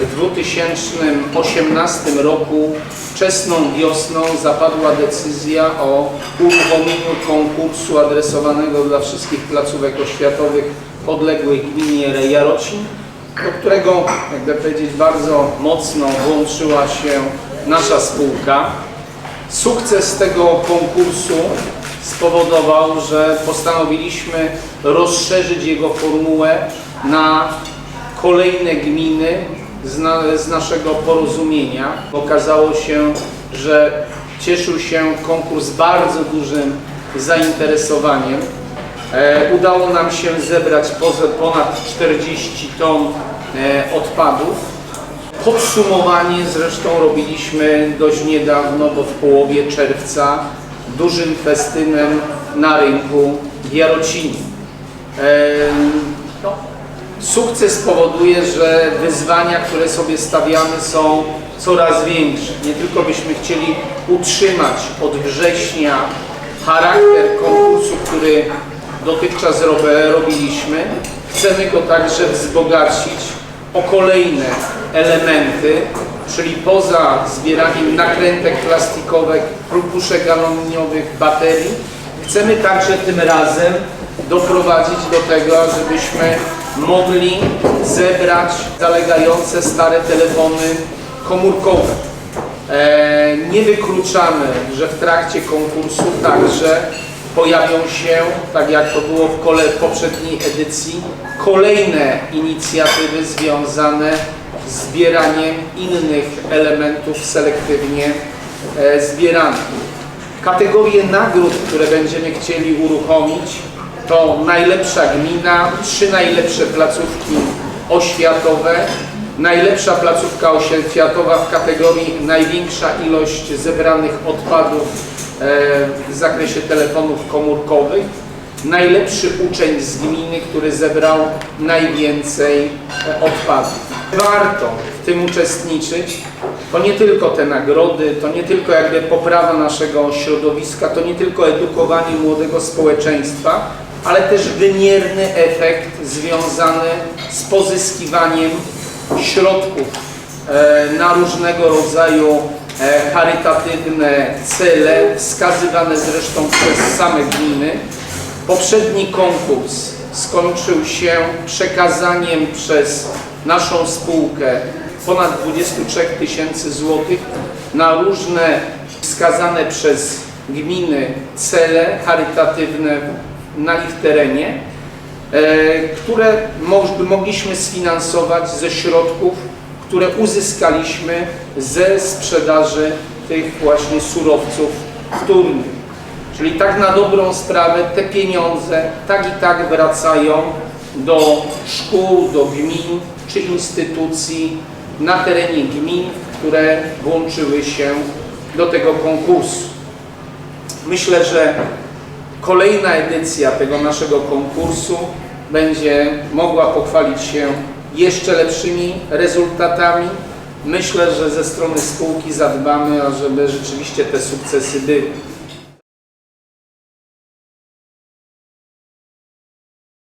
W 2018 roku wczesną wiosną zapadła decyzja o uruchomieniu konkursu adresowanego dla wszystkich placówek oświatowych podległych gminie Jarocin, do którego, jakby powiedzieć, bardzo mocno włączyła się nasza spółka. Sukces tego konkursu spowodował, że postanowiliśmy rozszerzyć jego formułę na kolejne gminy z, na, z naszego porozumienia. Okazało się, że cieszył się konkurs bardzo dużym zainteresowaniem. E, udało nam się zebrać ponad 40 ton e, odpadów. Podsumowanie zresztą robiliśmy dość niedawno, bo w połowie czerwca, dużym festynem na rynku w Jarocinie. Em, no, Sukces powoduje, że wyzwania, które sobie stawiamy są coraz większe. Nie tylko byśmy chcieli utrzymać od września charakter konkursu, który dotychczas rob- robiliśmy, chcemy go także wzbogacić o kolejne elementy, czyli poza zbieraniem nakrętek plastikowych, puszek aluminiowych, baterii, chcemy także tym razem doprowadzić do tego, żebyśmy mogli zebrać zalegające stare telefony komórkowe. E, nie wykluczamy, że w trakcie konkursu także pojawią się, tak jak to było w kole, poprzedniej edycji, kolejne inicjatywy związane z zbieraniem innych elementów selektywnie e, zbieranych. Kategorie nagród, które będziemy chcieli uruchomić, to najlepsza gmina, trzy najlepsze placówki oświatowe, najlepsza placówka oświatowa w kategorii największa ilość zebranych odpadów e, w zakresie telefonów komórkowych, najlepszy uczeń z gminy, który zebrał najwięcej e, odpadów. Warto w tym uczestniczyć. To nie tylko te nagrody, to nie tylko jakby poprawa naszego środowiska, to nie tylko edukowanie młodego społeczeństwa, ale też wymierny efekt związany z pozyskiwaniem środków e, na różnego rodzaju e, charytatywne cele, wskazywane zresztą przez same gminy. Poprzedni konkurs skończył się przekazaniem przez naszą spółkę ponad 23 tysięcy złotych na różne wskazane przez gminy cele charytatywne na ich terenie, e, które mo- mogliśmy sfinansować ze środków, które uzyskaliśmy ze sprzedaży tych właśnie surowców wtórnych. Czyli tak na dobrą sprawę te pieniądze tak i tak wracają do szkół, do gmin czy instytucji na terenie gmin, które włączyły się do tego konkursu. Myślę, że kolejna edycja tego naszego konkursu będzie mogła pochwalić się jeszcze lepszymi rezultatami. Myślę, że ze strony spółki zadbamy, ażeby rzeczywiście te sukcesy były.